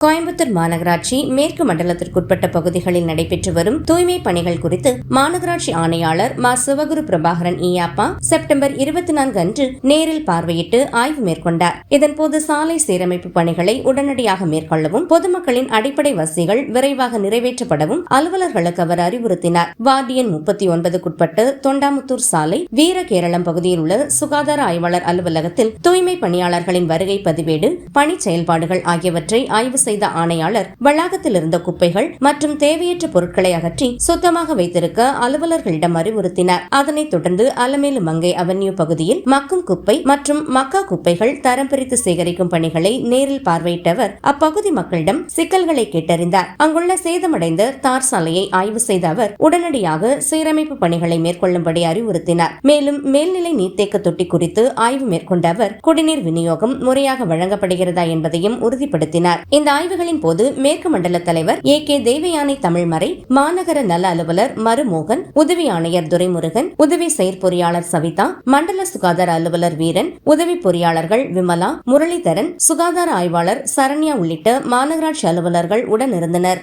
கோயம்புத்தூர் மாநகராட்சி மேற்கு மண்டலத்திற்குட்பட்ட பகுதிகளில் நடைபெற்று வரும் தூய்மை பணிகள் குறித்து மாநகராட்சி ஆணையாளர் மா. சிவகுரு பிரபாகரன் ஈயாப்பா செப்டம்பர் இருபத்தி நான்கு அன்று நேரில் பார்வையிட்டு ஆய்வு மேற்கொண்டார். இதன்போது சாலை சீரமைப்பு பணிகளை உடனடியாக மேற்கொள்ளவும் பொதுமக்களின் அடிப்படை வசதிகள் விரைவாக நிறைவேற்றப்படவும் அலுவலர்களுக்கு அவர் அறிவுறுத்தினார். வார்டு எண் முப்பத்தி ஒன்பதுக்குட்பட்டு தொண்டாமுத்தூர் சாலை வீரகேரளம் பகுதியில் உள்ள சுகாதார ஆய்வாளர் அலுவலகத்தில் தூய்மை பணியாளர்களின் வருகை பதிவேடு பணி செயல்பாடுகள் ஆகியவற்றை ஆய்வு செய்த ஆணையாளர் வளாகத்தில் இருந்த குப்பைகள் மற்றும் தேவையற்ற பொருட்களை அகற்றி சுத்தமாக வைத்திருக்க அலுவலர்களிடம் அறிவுறுத்தினார். அதனைத் தொடர்ந்து அலமேலு மங்கை அவென்யூ பகுதியில் மக்கும் குப்பை மற்றும் மக்கா குப்பைகள் தரம் பிரித்து சேகரிக்கும் பணிகளை நேரில் பார்வையிட்ட அவர் அப்பகுதி மக்களிடம் சிக்கல்களை கேட்டறிந்தார். அங்குள்ள சேதமடைந்த தார் சாலையை ஆய்வு செய்த அவர் உடனடியாக சீரமைப்பு பணிகளை மேற்கொள்ளும்படி அறிவுறுத்தினார். மேலும் மேல்நிலை நீர்த்தேக்க தொட்டி குறித்து ஆய்வு மேற்கொண்ட அவர் குடிநீர் விநியோகம் முறையாக வழங்கப்படுகிறதா என்பதையும் உறுதிப்படுத்தினார். இந்த ஆய்வுகளின் போது மேற்கு மண்டல தலைவர் ஏ கே தேவயானை தமிழ்மறை மாநகர நல அலுவலர் மருமோகன் உதவி ஆணையர் துரைமுருகன் உதவி செயற்பொறியாளர் சவிதா மண்டல சுகாதார அலுவலர் வீரன் உதவி பொறியாளர்கள் விமலா முரளிதரன் சுகாதார ஆய்வாளர் சரண்யா உள்ளிட்ட மாநகராட்சி அலுவலர்கள் உடனிருந்தனர்.